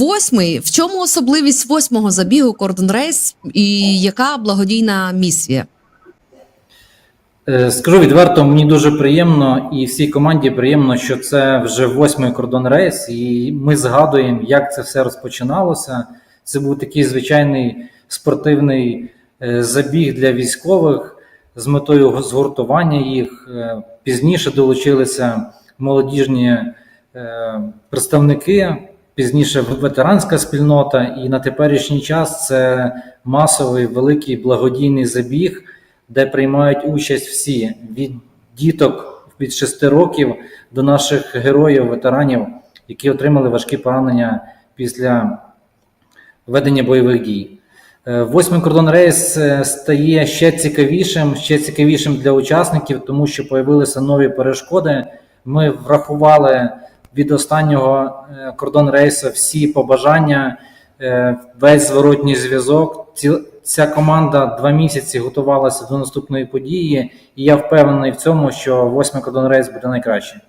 Восьмий. В чому особливість восьмого забігу Кордон Рейс і яка благодійна місія? Е, Скажу відверто, мені дуже приємно і всій команді приємно, що це вже восьмий кордон рейс, і ми згадуємо, як це все розпочиналося. Це був такий звичайний спортивний е, забіг для військових з метою згуртування їх. Е, Пізніше долучилися молодіжні представники, пізніше ветеранська спільнота, і на теперішній час це масовий великий благодійний забіг де приймають участь всі від діток від 6 років до наших героїв, ветеранів, які отримали важкі поранення після ведення бойових дій. Е, Восьмий кордон рейс е, стає ще цікавішим, ще цікавішим для учасників, тому що появилися нові перешкоди. Ми врахували від останнього е, кордон рейсу всі побажання, е, весь зворотній зв'язок. Ця команда два місяці готувалася до наступної події, і я впевнений в цьому, що восьмий кордон рейс буде найкраще.